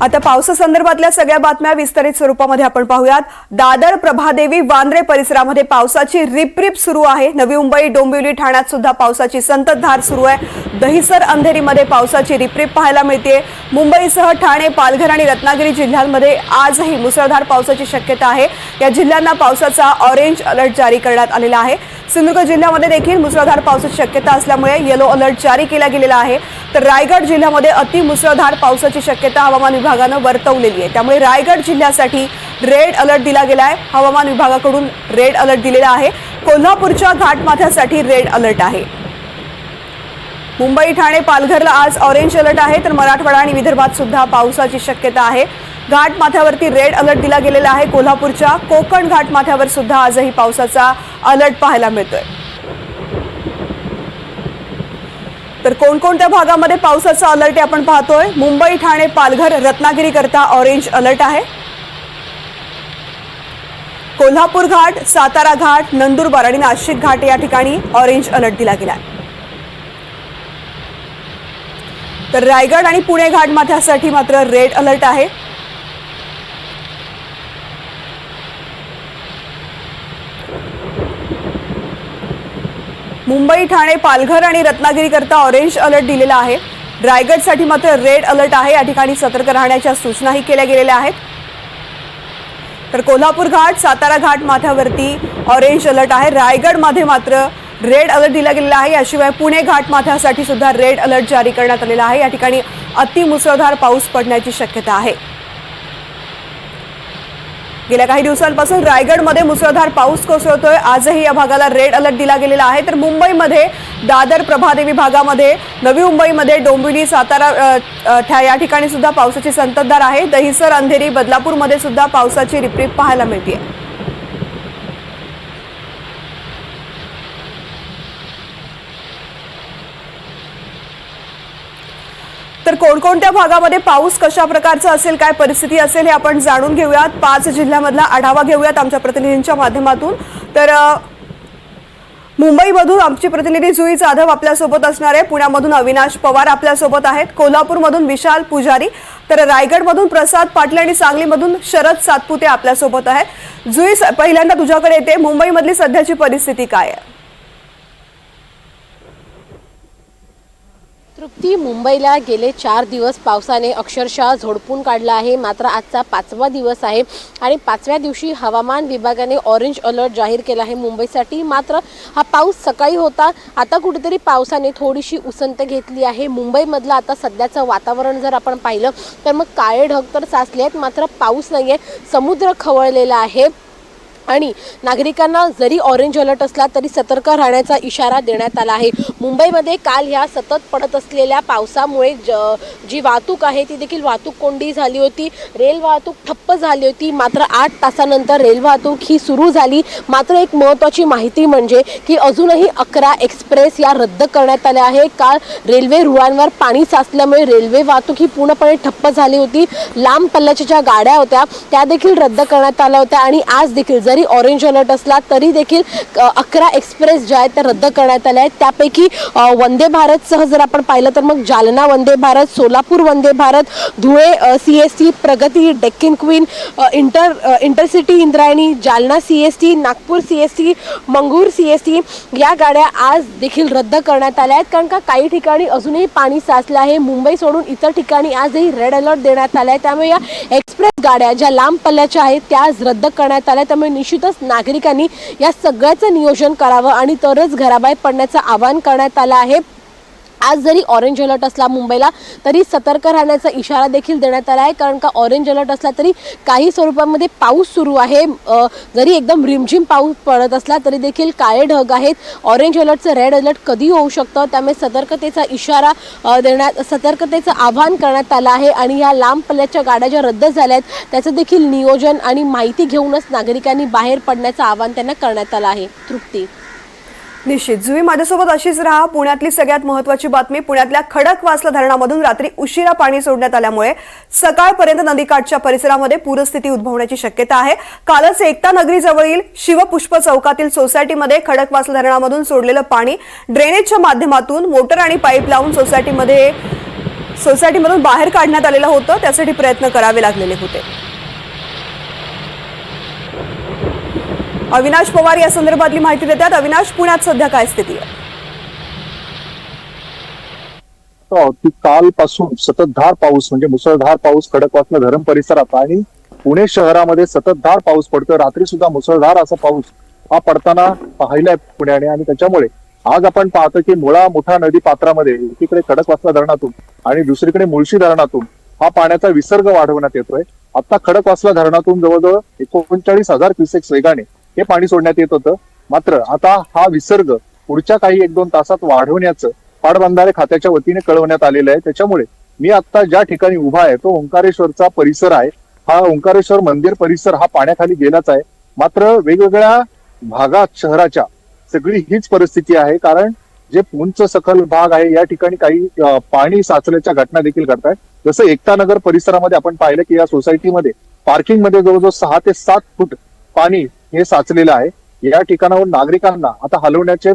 आता पावसासंदर्भातल्या सगळ्या बातम्या विस्तारित स्वरूपामध्ये आपण पाहूयात. दादर प्रभादेवी वांद्रे परिसरामध्ये पावसाची रिपरिप सुरू आहे. नवी मुंबई डोंबिवली ठाण्यात सुद्धा पावसाची संततधार सुरू आहे. दहिसर अंधेरीमध्ये पावसाची रिपरिप पाहायला मिळते मुंबईसह ठाणे पालघर आणि रत्नागिरी जिल्ह्यांमध्ये आजही मुसळधार पावसाची शक्यता आहे. या जिल्ह्यांना पावसाचा ऑरेंज अलर्ट जारी करण्यात आलेला आहे. सिंधुदुर्ग जिल्ह्यामध्ये देखील मुसळधार पावसाची शक्यता असल्यामुळे येलो अलर्ट जारी केला गेलेला आहे. तर रायगड जिल्ह्यामध्ये अति मुसळधार पावसाची शक्यता हवामान विभागानं वर्तवलेली आहे. त्यामुळे रायगड जिल्ह्यासाठी रेड अलर्ट दिला गेला आहे हवामान विभागाकडून रेड अलर्ट दिलेला आहे. कोल्हापूरच्या घाटमाथ्यासाठी रेड अलर्ट आहे. मुंबई ठाणे पालघरला आज ऑरेंज अलर्ट आहे. तर मराठवाडा आणि विदर्भात सुद्धा पावसाची शक्यता आहे. घाट माथ्यावरती रेड अलर्ट दिला गेलेला आहे. कोल्हापूरच्या कोकण घाटमाथ्यावर सुद्धा आजही पावसाचा अलर्ट पाहायला मिळतोय. तर कोणकोणत्या भागामध्ये पावसाचा अलर्ट आहे आपण पाहतोय? मुंबई ठाणे पालघर रत्नागिरी करता ऑरेंज अलर्ट आहे. कोल्हापूर घाट सातारा घाट नंदुरबार आणि नाशिक घाट या ठिकाणी ऑरेंज अलर्ट दिला गेला आहे तर रायगड आणि पुणे घाट माथ्यासाठी मात्र रेड अलर्ट आहे. मुंबई ठाणे पालघर आणि रत्नागिरीकरता ऑरेंज अलर्ट दिलेला आहे. रायगडसाठी मात्र रेड अलर्ट आहे. या ठिकाणी सतर्क राहण्याच्या सूचनाही केल्या गेलेल्या आहेत. तर कोल्हापूर घाट सातारा घाट माथ्यावरती ऑरेंज अलर्ट आहे. रायगडमध्ये मात्र रेड अलर्ट दिला गेलेला आहे. याशिवाय पुणे घाट माथ्यासाठी सुद्धा रेड अलर्ट जारी करण्यात आलेला आहे. या ठिकाणी अति मुसळधार पाऊस पडण्याची शक्यता आहे. गेल्या काही दिवसांपासून रायगडमध्ये मुसळधार पाऊस कोसळतोय. आजही या भागाला रेड अलर्ट दिला गेलेला आहे. तर मुंबईमध्ये दादर प्रभादेवी भागामध्ये नवी मुंबईमध्ये डोंबिवली सातारा ठ्या- या ठिकाणी सुद्धा पावसाची संततधार आहे. दहिसर अंधेरी बदलापूरमध्ये सुद्धा पावसाची रिपरिप पाहायला मिळते तर कोणकोणत्या भागामध्ये पाऊस कशा प्रकारचा असेल काय परिस्थिती असेल हे आपण जाणून घेऊयात. पाच जिल्ह्यामधला आढावा घेऊयात आमच्या प्रतिनिधींच्या माध्यमातून. तर मुंबईमधून आमची प्रतिनिधी जुई जाधव आपल्यासोबत असणार आहे. पुण्यामधून अविनाश पवार आपल्यासोबत आहेत. कोल्हापूरमधून विशाल पुजारी. तर रायगडमधून प्रसाद पाटील आणि सांगलीमधून शरद सातपुते आपल्यासोबत आहेत. जुई स- पहिल्यांदा तुझ्याकडे येते. मुंबईमधली सध्याची परिस्थिती काय आहे? तृप्ती मुंबईला गेले चार दिवस पावसाने अक्षरशः झोडपून काढला आहे. मात्र आजचा पाचवा दिवस आहे आणि पाचव्या दिवशी हवामान विभागाने ऑरेंज अलर्ट जाहीर केला आहे मुंबईसाठी. मात्र हा पाऊस सकाळी होता. आता कुठेतरी पावसाने थोडीशी उसंत घेतली आहे. मुंबईमधलं आता सध्याचं वातावरण जर आपण पाहिलं तर मग काळे ढग तर साचले आहेत. मात्र पाऊस नाही आहे समुद्र खवळलेला आहे. आणि नागरिकांना जरी ऑरेंज अलर्ट असला तरी सतर्क राहण्याचा इशारा देण्यात आला आहे. मुंबईमध्ये काल ह्या सतत पडत असलेल्या पावसामुळे ज जी वाहतूक आहे ती देखील वाहतूक कोंडी झाली होती. रेल वाहतूक ठप्प झाली होती. मात्र आठ तासानंतर रेल वाहतूक ही सुरू झाली. मात्र एक महत्त्वाची माहिती म्हणजे की अजूनही अकरा एक्सप्रेस या रद्द करण्यात आल्या आहे काल रेल्वे रुळांवर पाणी साचल्यामुळे रेल्वे वाहतूक ही पूर्णपणे ठप्प झाली होती. लांब पल्ल्याच्या ज्या गाड्या होत्या त्या देखील रद्द करण्यात आल्या होत्या आणि आज देखील जरी ऑरेंज अलर्ट असला तरी देखील अकरा एक्सप्रेस ज्या आहेत त्या रद्द करण्यात आल्या आहेत. त्यापैकी वंदे भारतसह जर आपण पाहिलं तर मग Jalna Vande Bharat Solapur Vande Bharat Dhule C S T Pragati Deccan queen inter intercity Indrayani Jalna C S T Nagpur C S T मंगूर सी एस टी या गाड्या आज देखील रद्द करण्यात आल्या आहेत. कारण का काही ठिकाणी अजूनही पाणी साचलं आहे. मुंबई सोडून इतर ठिकाणी आजही रेड अलर्ट देण्यात आला आहे त्यामुळे या एक्सप्रेस गाड्या ज्या लांब पल्ल्याच्या आहेत त्या आज रद्द करण्यात आल्या त्यामुळे निश्चितच नागरिकांनी या सगळ्याचं नियोजन करावं आणि तरच घराबाहेर पडण्याचं आवाहन करण्यात आलं आहे. आज जरी ऑरेंज अलर्ट असला मुंबईला तरी सतर्क राहण्याचा इशारा देखील देण्यात आला आहे. कारण का ऑरेंज अलर्ट असला तरी काही स्वरूपामध्ये पाऊस सुरू आहे. जरी एकदम रिमझिम पाऊस पडत असला तरी देखील काळे ढग आहेत. ऑरेंज अलर्टचं रेड अलर्ट कधी होऊ शकतं? त्यामुळे सतर्कतेचा इशारा देण्यात सतर्कतेचं आवाहन करण्यात आलं आहे. आणि या लांब पल्ल्याच्या गाड्या ज्या रद्द झाल्या आहेत त्याचं देखील नियोजन आणि माहिती घेऊनच नागरिकांनी बाहेर पडण्याचं आवाहन त्यांना करण्यात आलं आहे. तृप्ती. निश्चित. जुई माझ्यासोबत अशीच राहा. पुण्यातली सगळ्यात महत्वाची बातमी पुण्यातल्या खडकवासला धरणामधून रात्री उशिरा पाणी सोडण्यात आल्यामुळे सकाळपर्यंत नदीकाठच्या परिसरामध्ये पूरस्थिती उद्भवण्याची शक्यता आहे. कालच एकता नगरीजवळील शिवपुष्प चौकातील सोसायटीमध्ये खडकवासला धरणामधून सोडलेलं पाणी ड्रेनेजच्या माध्यमातून मोटर आणि पाईप लावून सोसायटीमध्ये सोसायटीमधून बाहेर काढण्यात आलेलं होतं. त्यासाठी प्रयत्न करावे लागलेले होते. अविनाश पवार या संदर्भातली माहिती देतात. अविनाश पुण्यात सध्या काय स्थिती आहे? हो, की कालपासून सततधार पाऊस म्हणजे मुसळधार पाऊस खडकवासला धरण परिसरात आणि पुणे शहरामध्ये सततधार पाऊस पडतोय. रात्री सुद्धा मुसळधार असा पाऊस हा पडताना पाहिलाय पुण्याने आणि त्याच्यामुळे आज आपण पाहतो की मुळा मोठा नदी पात्रामध्ये एकीकडे खडकवासला धरणातून आणि दुसरीकडे मुळशी धरणातून हा पाण्याचा विसर्ग वाढवण्यात येतोय. आता खडकवासला धरणातून जवळजवळ एकोणचाळीस हजार क्युसेक्स वेगाने हे पाणी सोडण्यात येत होतं. मात्र आता हा विसर्ग पुढच्या काही एक दोन तासात वाढवण्याचं पाटबंधारे खात्याच्या वतीने कळवण्यात आलेलं आहे. त्याच्यामुळे मी आता ज्या ठिकाणी उभा आहे तो ओंकारेश्वरचा परिसर आहे. हा ओंकारेश्वर मंदिर परिसर हा पाण्याखाली गेलाच आहे. मात्र वेगवेगळ्या भागात शहराच्या सगळी हीच परिस्थिती आहे. कारण जे उंच सखल भाग आहे या ठिकाणी काही पाणी साचल्याच्या घटना देखील घडत आहेत जसं एकता नगर परिसरामध्ये आपण पाहिलं की या सोसायटीमध्ये पार्किंगमध्ये जवळजवळ सहा ते सात फूट पाणी हे साचलेलं आहे. या ठिकाणावर नागरिकांना आता हलवण्याचे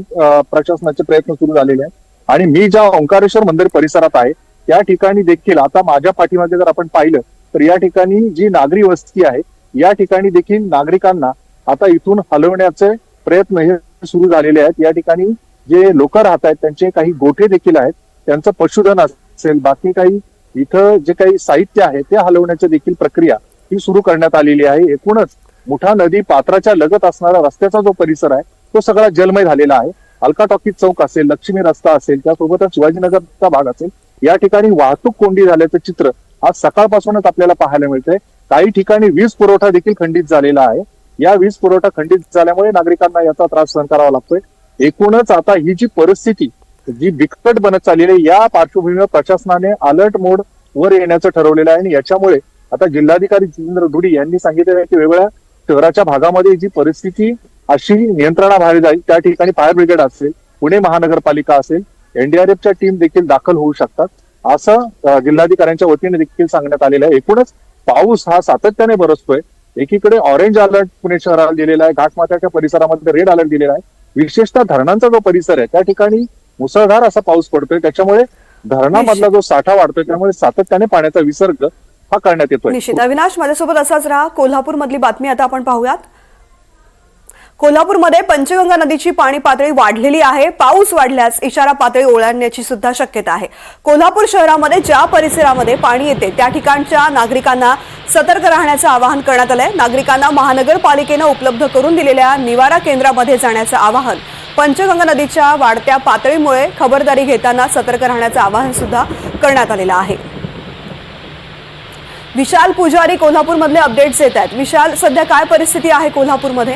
प्रशासनाचे प्रयत्न सुरू झालेले आहेत. आणि मी ज्या ओंकारेश्वर मंदिर परिसरात आहे त्या ठिकाणी देखील आता माझ्या पाठीमागे जर आपण पाहिलं तर या ठिकाणी जी नागरी वस्ती आहे या ठिकाणी देखील नागरिकांना आता इथून हलवण्याचे प्रयत्न हे सुरू झालेले आहेत. या ठिकाणी जे लोक राहत आहेत त्यांचे काही गोठे देखील आहेत त्यांचं पशुधन असेल बाकी काही इथं जे काही साहित्य आहे ते हलवण्याची देखील प्रक्रिया ही सुरू करण्यात आलेली आहे. एकूणच मुठा नदी पात्राच्या लगत असणारा रस्त्याचा जो परिसर आहे तो सगळा जलमय झालेला आहे. अलका टॉकीज चौक असेल लक्ष्मी रस्ता असेल त्यासोबतच शिवाजीनगरचा भाग असेल या ठिकाणी वाहतूक कोंडी झाल्याचं चित्र आज सकाळपासूनच आपल्याला पाहायला मिळतंय. काही ठिकाणी वीज पुरवठा देखील खंडित झालेला आहे. या वीज पुरवठा खंडित झाल्यामुळे नागरिकांना याचा त्रास सहन करावा लागतोय. एकूणच आता ही जी परिस्थिती जी बिकट बनत चाललेली आहे या पार्श्वभूमीवर प्रशासनाने अलर्ट मोड वर येण्याचं ठरवलेलं आहे आणि याच्यामुळे आता जिल्हाधिकारी जितेंद्र धुडी यांनी सांगितलेलं आहे की वेगवेगळ्या शहराच्या भागामध्ये जी परिस्थिती अशी नियंत्रणाबाहेर जाईल त्या ठिकाणी फायर ब्रिगेड असेल पुणे महानगरपालिका असेल एनडीआरएफच्या टीम देखील दाखल होऊ शकतात. असं जिल्हाधिकाऱ्यांच्या वतीने देखील सांगण्यात आलेलं आहे. एकूणच पाऊस हा सातत्याने बरसतोय. एकीकडे ऑरेंज अलर्ट पुणे शहराला दिलेला आहे घाटमाथ्याच्या परिसरामध्ये रेड अलर्ट दिलेला आहे. विशेषतः धरणांचा जो परिसर आहे त्या ठिकाणी मुसळधार असा पाऊस पडतोय. त्याच्यामुळे धरणामधला जो साठा वाढतोय त्यामुळे सातत्याने पाण्याचा विसर्ग हा करण्यात येतोय. निश्चित. अविनाश माझ्यासोबत असाच राहा. कोल्हापूर मधली बातमी आता आपण पाहूयात. कोल्हापूरमध्ये पंचगंगा नदीची पाणी पातळी वाढलेली आहे. पाऊस वाढल्यास इशारा पातळी ओलांडण्याची सुद्धा शक्यता आहे. कोल्हापूर शहरामध्ये ज्या परिसरामध्ये पाणी येते त्या ठिकाणच्या नागरिकांना सतर्क राहण्याचं आवाहन करण्यात आलंय. नागरिकांना महानगरपालिकेनं उपलब्ध करून दिलेल्या निवारा केंद्रामध्ये जाण्याचं आवाहन. पंचगंगा नदीच्या वाढत्या पातळीमुळे खबरदारी घेताना सतर्क राहण्याचं आवाहन सुद्धा करण्यात आलेलं आहे. विशाल पुजारी कोल्हापूरमधले अपडेट्स येत आहेत. विशाल सध्या काय परिस्थिती आहे कोल्हापूरमध्ये?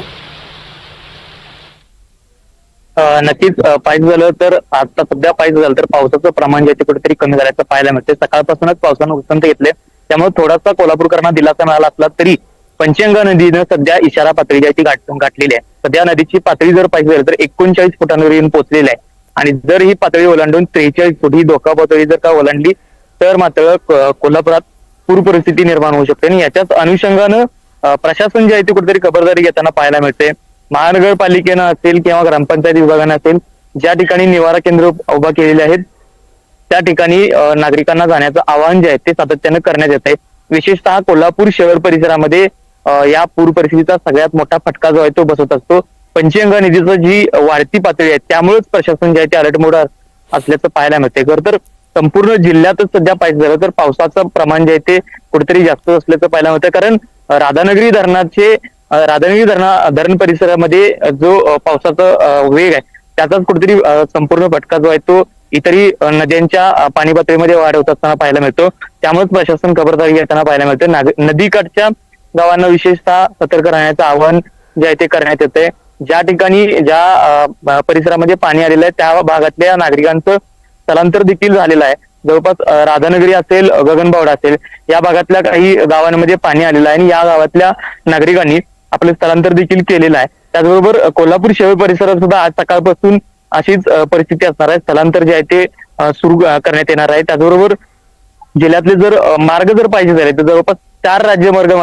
नक्कीच अ, पाहिजे झालं तर आता सध्या पाहिजे झालं तर पावसाचं प्रमाण जे कुठेतरी कमी झाल्याचं पाहायला मिळते सकाळपासूनच पावसानं उत्संत घेतले त्यामुळे थोडासा कोल्हापूरकरांना दिलासा मिळाला असला तरी पंचगंगा नदीनं सध्या इशारा पातळी जी आहे ती गाठ गाठलेली आहे. सध्या नदीची पातळी जर पाहिजे झाली तर एकोणचाळीस फुटांवर येऊन पोहोचलेली आहे. आणि जर ही पातळी ओलांडून त्रेचाळीस फूट ही धोका पातळी जर का ओलांडली तर मात्र कोल्हापुरात पूर परिस्थिती निर्माण होऊ शकते. आणि याच्याच अनुषंगानं प्रशासन जे आहे ते कुठेतरी खबरदारी घेताना पाहायला मिळते. महानगरपालिकेनं असेल किंवा ग्रामपंचायत विभागानं असेल ज्या ठिकाणी निवारा केंद्र उभा केलेले आहेत त्या ठिकाणी नागरिकांना जाण्याचं आवाहन जे आहे ते सातत्यानं करण्यात येत आहे विशेषतः कोल्हापूर शहर परिसरामध्ये या पूर परिस्थितीचा सगळ्यात मोठा फटका जो आहे तो बसत असतो. पंचगंगा निधीचं जी वाढती पातळी आहे त्यामुळेच प्रशासन जे आहे ते अलर्ट मोड असल्याचं पाहायला मिळते खरं तर संपूर्ण जिल्ह्यातच सध्या पाहिजे झालं तर पावसाचं प्रमाण जे आहे ते कुठेतरी जास्त असल्याचं पाहायला मिळतं. कारण राधानगरी धरणाचे राधानगरी धरणा धरण परिसरामध्ये जो पावसाचा वेग आहे त्याचाच कुठेतरी संपूर्ण फटका जो आहे तो इतरही नद्यांच्या पाणी पातळीमध्ये वाढ होत असताना पाहायला मिळतो. त्यामुळेच प्रशासन खबरदारी घेताना पाहायला मिळतं नदीकाठच्या गावांना विशेषतः सतर्क राहण्याचं आवाहन जे आहे ते करण्यात येते ज्या ठिकाणी ज्या परिसरामध्ये पाणी आलेलं आहे त्या भागातल्या नागरिकांचं स्थलांतर देखील झालेलं आहे. जवळपास राधानगरी असेल गगनबावडा असेल या भागातल्या काही गावांमध्ये पाणी आलेलं आहे आणि या गावातल्या नागरिकांनी आपलं स्थलांतर देखील केलेलं आहे. त्याचबरोबर कोल्हापूर शहर परिसरात सुद्धा आज सकाळपासून अशीच परिस्थिती असणार आहे. स्थलांतर जे आहे ते सुरू करण्यात येणार आहे. त्याचबरोबर जिल्ह्यातले जर मार्ग जर पाहिजे झाले तर जवळपास चार राज्य मार्ग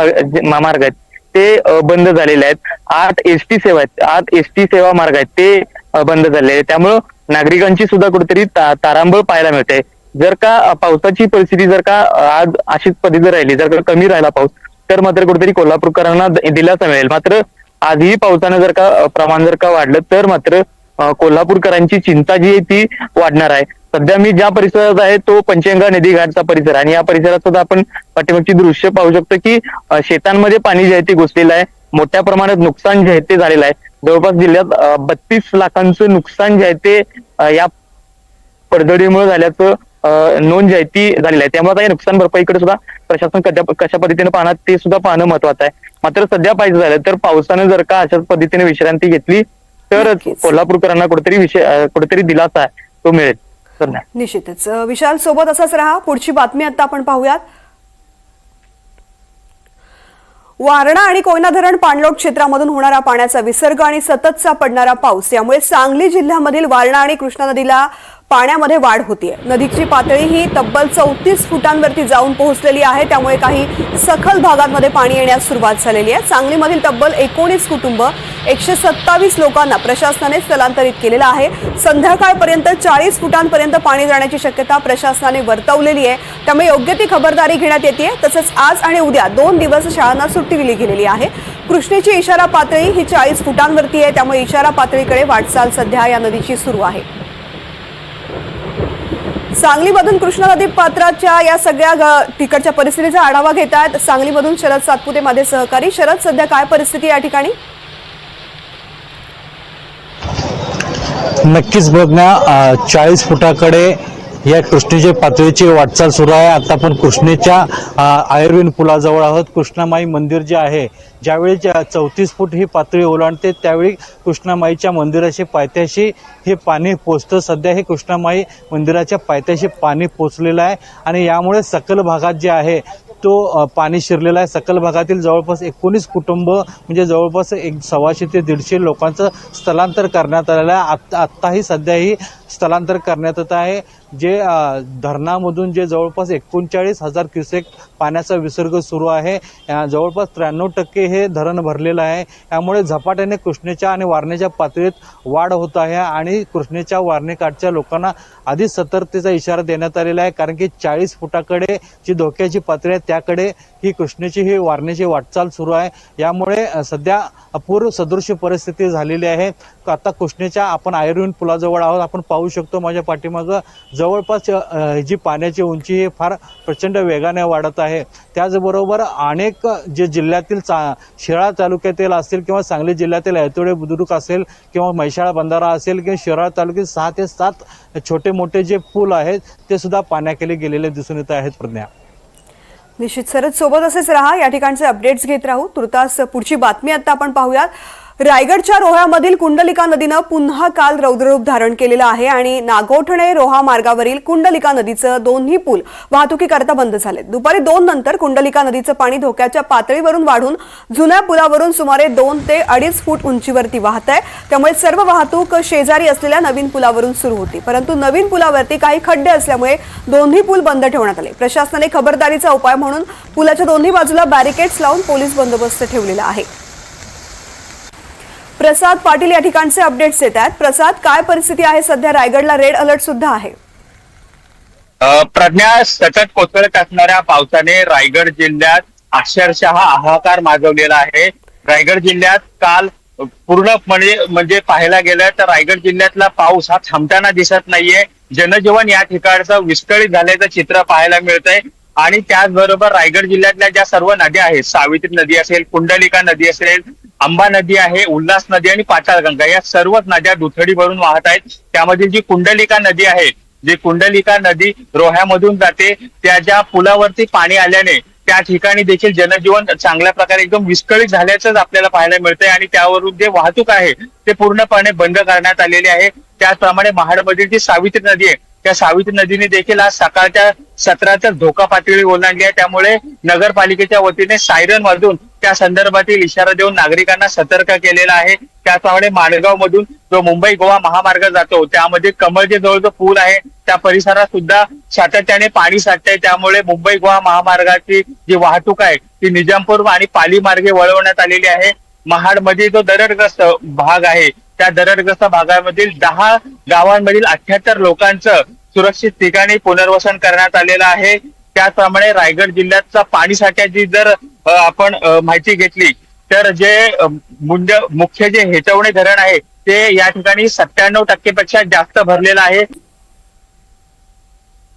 मार्ग आहेत ते बंद झालेले आहेत. आठ एसटी सेवा आहेत. आठ एसटी सेवा मार्ग आहेत ते बंद झालेले आहेत. त्यामुळं नागरिकांची सुद्धा कुठेतरी ता- तारांबळ पाहायला मिळते. जर का पावसाची परिस्थिती जर का आज अशीच पद्धती राहिली जर का कमी राहिला पाऊस तर मात्र कुठेतरी कोल्हापूरकरांना दिलासा मिळेल. मात्र आजही पावसानं जर का प्रमाण जर का वाढलं तर मात्र कोल्हापूरकरांची चिंता जी आहे ती वाढणार आहे. सध्या मी ज्या परिसरात आहे तो पंचगंगा नदी घाटचा परिसर आणि या परिसरात सुद्धा आपण पाठीमागची दृश्य पाहू शकतो की शेतांमध्ये पाणी जे आहे ते घुसलेलं आहे. मोठ्या प्रमाणात नुकसान जे आहे ते झालेलं आहे. जवळपास जिल्ह्यात बत्तीस लाखांचं नुकसान जे आहे ते या पडझडीमुळे झाल्याचं नोंद जी आहे ती झालेली आहे. त्यामुळे आता या नुकसान भरपाईकडे सुद्धा प्रशासन कशा कशा पद्धतीने पाहणार ते सुद्धा पाहणं महत्वाचं आहे. मात्र सध्या पाहिजे झालं तर पावसानं जर का अशाच पद्धतीने विश्रांती घेतली तरच नक्कीच. कोल्हापूरकरांना कुठेतरी विषय कुठेतरी दिलासा आहे. तो मिळेल. निश्चितच. विशाल सोबत असाच राहा. पुढची बातमी आता आपण पाहूयात. वारणा आणि कोयना धरण पाणलोट क्षेत्रामधून होणारा पाण्याचा विसर्ग आणि सततचा पडणारा पाऊस यामुळे सांगली जिल्ह्यामधील वारणा आणि कृष्णा नदीला पाण्यामध्ये वाढ होतीये. नदीची पातळी ही तब्बल चौतीस फुटांवरती जाऊन पोहोचलेली आहे. त्यामुळे काही सखल भागांमध्ये पाणी येण्यास सुरुवात झालेली आहे. सांगलीमधील तब्बल एकोणीस कुटुंब एकशे सत्तावीस लोकांना प्रशासनाने स्थलांतरित केलेलं आहे. संध्याकाळपर्यंत चाळीस फुटांपर्यंत पाणी जाण्याची शक्यता प्रशासनाने वर्तवलेली आहे. त्यामुळे योग्य ती खबरदारी घेण्यात येते तसंच आज आणि उद्या दोन दिवस शाळांना सुट्टी दिली गेलेली आहे. कृष्णेची इशारा पातळी ही चाळीस फुटांवरती आहे. त्यामुळे इशारा पातळीकडे वाटचाल सध्या या नदीची सुरू आहे. सांगलीमधून कृष्णा नदी पात्राच्या या सगळ्या तिकडच्या परिस्थितीचा आढावा घेत आहेत सांगलीमधून शरद सातपुते माझे सहकारी. शरद सध्या काय परिस्थिती या ठिकाणी? नक्कीच बघण्या चाळीस फुटाकडे या कृष्णेच्या पातळीची वाटचाल सुरू आहे. आता आपण कृष्णेच्या आयुर्वेद पुलाजवळ आहोत. कृष्णामाई मंदिर जे आहे ज्यावेळी चौतीस फूट ही पातळी ओलांडते त्यावेळी कृष्णामाईच्या मंदिराशी पायथ्याशी हे पाणी पोचतं. सध्या हे कृष्णामाई मंदिराच्या पायथ्याशी पाणी पोचलेलं आहे आणि यामुळे सकल भागात जे आहे तो पाणी शिरलेला आहे. सकल भागातील जवळपास एकोणीस कुटुंब म्हणजे जवळपास एक सव्वाशे ते दीडशे लोकांचं स्थलांतर करण्यात आलेलं आहे. आत्ता आत्ताही सध्याही स्थलांतर करण्यात येत आहे. जे धरणामधून जे जवळपास एकोणचाळीस हजार क्युसेक पाण्याचा विसर्ग सुरू आहे. जवळपास त्र्याण्णव टक्के हे धरण भरलेलं आहे. यामुळे झपाट्याने कृष्णेच्या आणि वारणेच्या पातळीत वाढ होत आहे आणि कृष्णेच्या वारणेकाठच्या लोकांना आधीच सतर्कतेचा इशारा देण्यात आलेला आहे. कारण की चाळीस फुटाकडे जी धोक्याची पातळी आहे त्याकडे ही कृष्णेची ही वारणेची वाटचाल सुरू आहे. यामुळे सध्या अपूर्व सदृश परिस्थिती झालेली आहे. आता कृष्णेच्या आपण आयुर्वेद पुलाजवळ आहोत. आपण पाहू शकतो. माझ्या पाठीमागं जवळपास जी पाण्याची उंची ही फार प्रचंड वेगाने वाढत आहे. त्याचबरोबर अनेक जे जिल्ह्यातील चा शिराळा तालुक्यातील असतील किंवा सांगली जिल्ह्यातील ऐतोडे बुद्रुक असेल किंवा म्हैशाळा बंधारा असेल किंवा शिराळा तालुक्यात सहा ते सात छोटे मोठे जे पूल आहेत ते सुद्धा पाण्याखाली गेलेले दिसून येत आहेत प्रज्ञा. निश्चित सरच सोबत असेच राहा. या ठिकाणचे अपडेट्स घेत राहू. तुर्तास पुढची बातमी आता आपण पाहूयात. रायगडच्या रोह्यामधील कुंडलिका नदीनं पुन्हा काल रौद्ररूप धारण केलेलं आहे आणि नागोठणे रोहा मार्गावरील कुंडलिका नदीचं दोन्ही पूल वाहतुकीकरता बंद झाले दुपारी दोन नंतर कुंडलिका नदीचं पाणी धोक्याच्या पातळीवरून वाढून जुन्या पुलावरून सुमारे दोन ते अडीच फूट उंचीवरती वाहत आहे. त्यामुळे सर्व वाहतूक शेजारी असलेल्या नवीन पुलावरून सुरू होती. परंतु नवीन पुलावरती काही खड्डे असल्यामुळे दोन्ही पूल बंद ठेवण्यात आले. प्रशासनाने खबरदारीचा उपाय म्हणून पुलाच्या दोन्ही बाजूला बॅरिकेड्स लावून पोलीस बंदोबस्त ठेवलेला आहे. प्रसाद पाटील या ठिकाणचे अपडेट्स येत आहेत प्रसाद काय परिस्थिती आहे? सध्या रायगडला रेड अलर्ट सुद्धा आहे. प्रज्ञा सतत कोसळत असणाऱ्या पावसाने रायगड जिल्ह्यात अक्षरशः हाहाकार माजवलेला आहे. रायगड जिल्ह्यात काल पूर्णपणे म्हणजे, म्हणजे पाहायला गेलं तर रायगड जिल्ह्यातला पाऊस हा थांबताना दिसत नाहीये. जनजीवन या ठिकाणचं विस्कळीत झाल्याचं चित्र पाहायला मिळतंय. आणि त्याचबरोबर रायगड जिल्ह्यातल्या ज्या सर्व नद्या आहेत सावित्री नदी असेल कुंडलिका नदी असेल अंबा नदी आहे उल्हास नदी आणि पाताळगंगा या सर्वच नद्या दुथडी भरून वाहत आहेत. त्यामधील जी कुंडलिका नदी आहे जी कुंडलिका नदी रोह्यामधून जाते त्या ज्या पुलावरती पाणी आल्याने त्या ठिकाणी देखील जनजीवन चांगल्या प्रकारे एकदम विस्कळीत झाल्याचंच आपल्याला पाहायला मिळतंय आणि त्यावरून जे वाहतूक आहे ते पूर्णपणे बंद करण्यात आलेले आहे. त्याचप्रमाणे महाडमधील जी सावित्री नदी आहे त्या सावित्री नदीने देखील आज सकाळच्या सत्राच्या धोका पातळी ओलांडली आहे. त्यामुळे नगरपालिकेच्या वतीने सायरन वाजून त्या संदर्भातील इशारा देऊन नागरिकांना सतर्क केलेला आहे. त्याचप्रमाणे माणगाव मधून जो मुंबई गोवा महामार्ग जातो त्यामध्ये कमळचे जवळ जो पूल आहे त्या परिसरात सुद्धा सातत्याने पाणी साठतंय. त्यामुळे मुंबई गोवा महामार्गाची जी वाहतूक आहे ती निजामपूर आणि पाली मार्गे वळवण्यात आलेली आहे. महाडमध्ये जो दरडग्रस्त भाग आहे त्या दरडग्रस्त भागामधील दहा गावांमधील अठ्याहत्तर लोकांचं सुरक्षित ठिकाणी पुनर्वसन करण्यात आलेलं आहे. त्याचप्रमाणे रायगड जिल्ह्याचा पाणी साठ्याची जर आपण माहिती घेतली तर जे मुंड मुख्य जे हेटवणे धरण आहे ते या ठिकाणी सत्त्याण्णव टक्केपेक्षा जास्त भरलेलं आहे.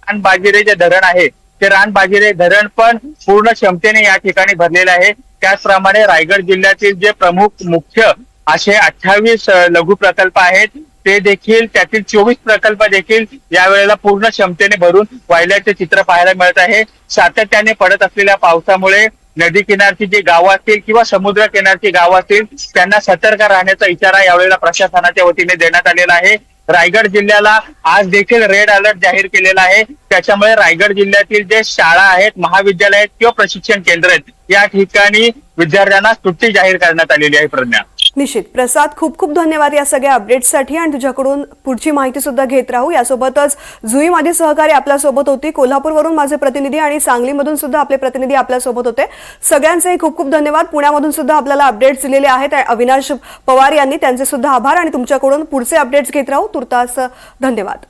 रानबाजीरे जे धरण आहे ते रानबाजीरे धरण पण पूर्ण क्षमतेने या ठिकाणी भरलेलं आहे. त्याचप्रमाणे रायगड जिल्ह्यातील जे प्रमुख मुख्य असे अठ्ठावीस लघु प्रकल्प आहेत ते देखील त्यातील चोवीस प्रकल्प देखील यावेळेला पूर्ण क्षमतेने भरून वाहिल्याचे चित्र पाहायला मिळत आहे. सातत्याने पडत असलेल्या पावसामुळे नदी किनारची जी गावं असतील किंवा समुद्र किनारची गावं असतील त्यांना सतर्क राहण्याचा इशारा यावेळेला प्रशासनाच्या वतीने देण्यात आलेला आहे. रायगड जिल्ह्याला आज देखील रेड अलर्ट जाहीर केलेला आहे. त्याच्यामुळे रायगड जिल्ह्यातील जे शाळा आहेत महाविद्यालय आहेत किंवा प्रशिक्षण केंद्र आहेत या ठिकाणी विद्यार्थ्यांना सुट्टी जाहीर करण्यात आलेली आहे प्रज्ञा. निश्चित. प्रसाद खूप खूप धन्यवाद या सगळ्या अपडेट्ससाठी आणि तुझ्याकडून पुढची माहिती सुद्धा घेत राहू. यासोबतच जुई माझे सहकारी आपल्यासोबत होती. कोल्हापूरवरून माझे प्रतिनिधी आणि सांगलीमधून सुद्धा आपले प्रतिनिधी आपल्यासोबत होते. सगळ्यांचेही खूप खूप धन्यवाद. पुण्यामधून सुद्धा आपल्याला अपडेट्स दिलेले आहेत. अविनाश पवार यांनी त्यांचे सुद्धा आभार आणि तुमच्याकडून पुढचे अपडेट्स घेत राहू. तुर्तास धन्यवाद.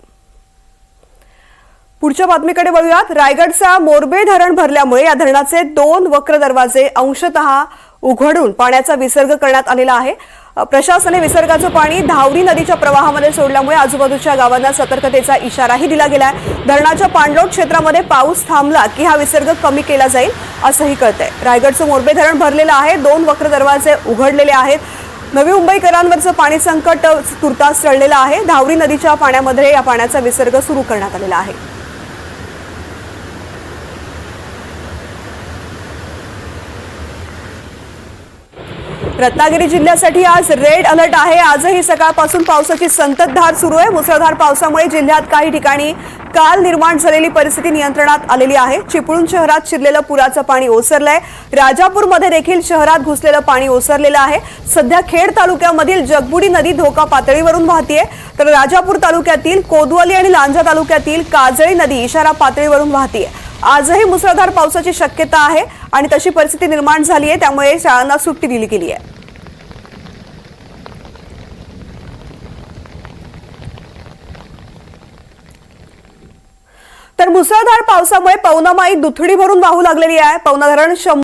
पुढच्या बातमीकडे वळूयात रायगडचा मोरबे धरण भरल्यामुळे या धरणाचे दोन वक्र दरवाजे अंशतः उघडून पाण्याचा विसर्ग करण्यात आलेला आहे. प्रशासनाने विसर्गाचं पाणी धावरी नदीच्या प्रवाहामध्ये सोडल्यामुळे आजूबाजूच्या गावांना सतर्कतेचा इशाराही दिला गेलाय. धरणाच्या पाणलोट क्षेत्रामध्ये पाऊस थांबला की हा विसर्ग कमी केला जाईल असंही कळतंय. रायगडचं मोरबे धरण भरलेलं आहे. दोन वक्र दरवाजे उघडलेले आहेत. नवी मुंबईकरांवरचं पाणी संकट तुर्तास टळलेलं आहे. धावरी नदीच्या पाण्यामध्ये या पाण्याचा विसर्ग सुरू करण्यात आलेला आहे. रत्नागिरी जिल्ह्यासाठी आज रेड अलर्ट आहे. आजही सकाळपासून पावसाची संततधार सुरू आहे. मुसळधार पावसामुळे जिल्ह्यात काही ठिकाणी काल निर्माण झालेली परिस्थिती नियंत्रणात आलेली आहे. चिपळूण शहरात शिरलेलं पुराचं पाणी ओसरलंय. राजापूरमध्ये देखील शहरात घुसलेलं पाणी ओसरलेलं आहे. सध्या खेड तालुक्यामधील जगबुडी नदी धोका पातळीवरून वाहतीये. तर राजापूर तालुक्यातील कोदवली आणि लांजा तालुक्यातील काजळी नदी इशारा पातळीवरून वाहतीये. आजही मुसळधार पावसाची शक्यता आहे आणि तशी परिस्थिती निर्माण झाली आहे त्यामुळे शाळांना सुट्टी दिली गेली आहे तर मुसळधार पावसामुळे पवनामाई दुथडी भरून वाहू लागलेली आहे. पवना धरण शंभर